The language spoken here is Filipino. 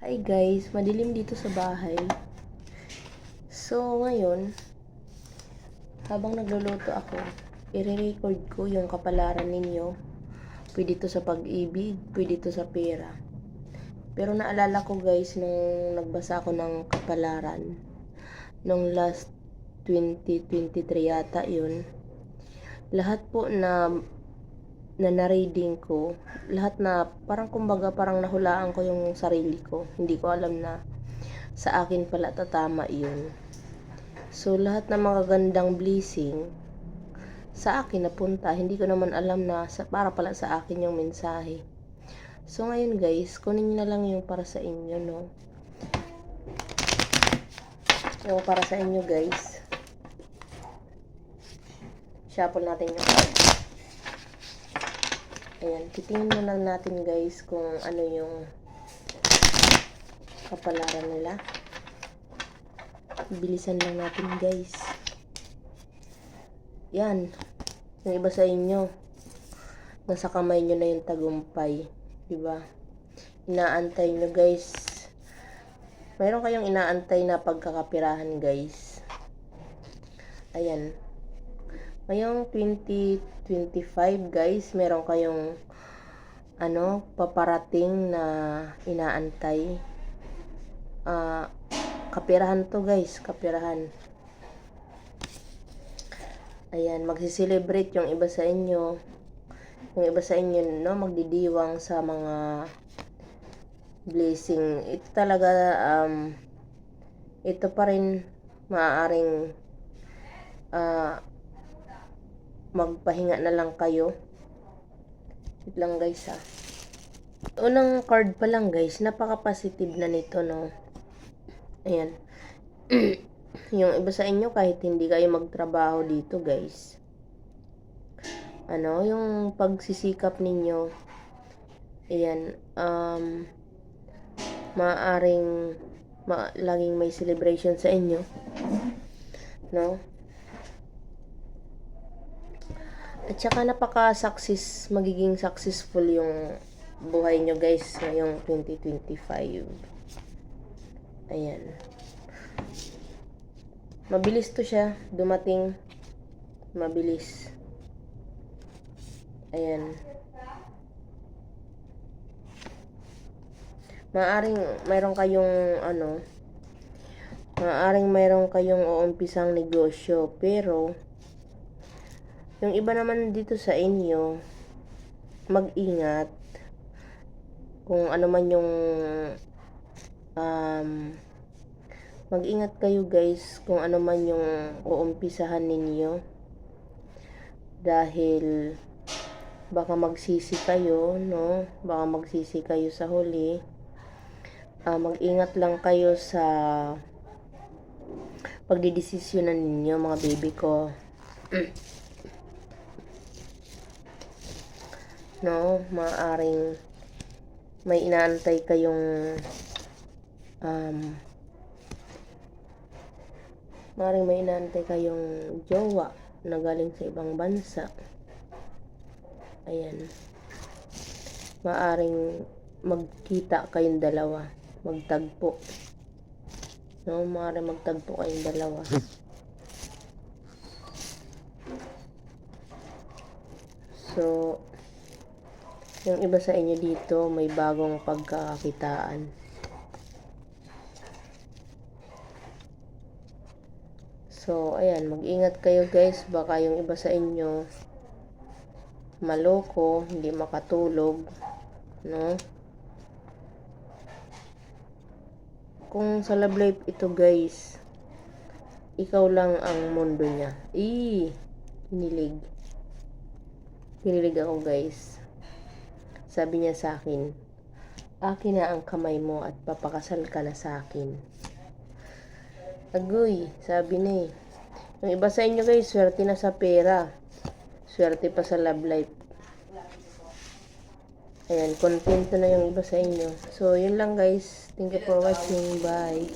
Hi guys, madilim dito sa bahay. So, ngayon, habang nagluluto ako, i-record ko yung kapalaran ninyo. Pwede to sa pag-ibig, pwede to sa pera. Pero naalala ko guys, nung nagbasa ako ng kapalaran, nung last 2023 yata yun, lahat po na na na-reading ko, lahat na parang kumbaga parang nahulaan ko yung sarili ko. Hindi ko alam na sa akin pala tatama yun. So lahat ng mga gandang blessing sa akin napunta. Hindi ko naman alam na sa, para pala sa akin yung mensahe. So ngayon guys, kunin nyo na lang yung para sa inyo, no? Yung para sa inyo guys. Shuffle natin yung card. Ayan, titingnan na natin guys kung ano yung kapalaran nila. Bilisan lang natin guys. Yan. Yung iba sa inyo, nasa kamay nyo na yung tagumpay. Diba? Inaantay nyo guys. Mayroon kayong inaantay na pagkakapirahan guys. Ayan. Ngayong 2025 guys, meron kayong ano, paparating na inaantay. Ah, kapirahan to guys, kapirahan. Ayan, magsiselebrate yung iba sa inyo. Yung iba sa inyo, no, magdidiwang sa mga blessing. Ito talaga, um, ito pa rin maaaring ah, magpahinga na lang kayo. Wait lang guys ha. Unang card pa lang guys, napaka-positive na nito no. Ayan. yung iba sa inyo kahit hindi kayo magtrabaho dito guys. Ano, yung pagsisikap ninyo. Ayan, um, maaring ma laging may celebration sa inyo. No? At saka napaka-success, magiging successful yung buhay nyo guys ngayong 2025. Ayan. Mabilis to siya. Dumating. Mabilis. Ayan. Maaring mayroon kayong ano, maaring mayroon kayong uumpisang negosyo, pero yung iba naman dito sa inyo, mag-ingat kung ano man yung um, mag-ingat kayo guys kung ano man yung uumpisahan ninyo. Dahil baka magsisi kayo no? Baka magsisi kayo sa huli. Uh, mag-ingat lang kayo sa pagdidesisyonan ninyo mga baby ko no? Maaring may inaantay kayong um, maaring may inaantay kayong jowa na galing sa ibang bansa. Ayan. Maaring magkita kayong dalawa magtagpo. No? Maaring magtagpo kayong dalawa. So yung iba sa inyo dito may bagong pagkakakitaan. So, ayan, mag-ingat kayo guys. Baka yung iba sa inyo maloko, hindi makatulog. No? Kung sa love life ito guys, ikaw lang ang mundo niya. Ii, kinilig. Kinilig ako guys. Sabi niya sa akin, akin na ang kamay mo at papakasal ka na sa akin. Agoy, sabi na eh. Yung iba sa inyo guys, swerte na sa pera. Swerte pa sa love life. Ayan, kontento na yung iba sa inyo. So, yun lang guys. Thank you for watching. Bye.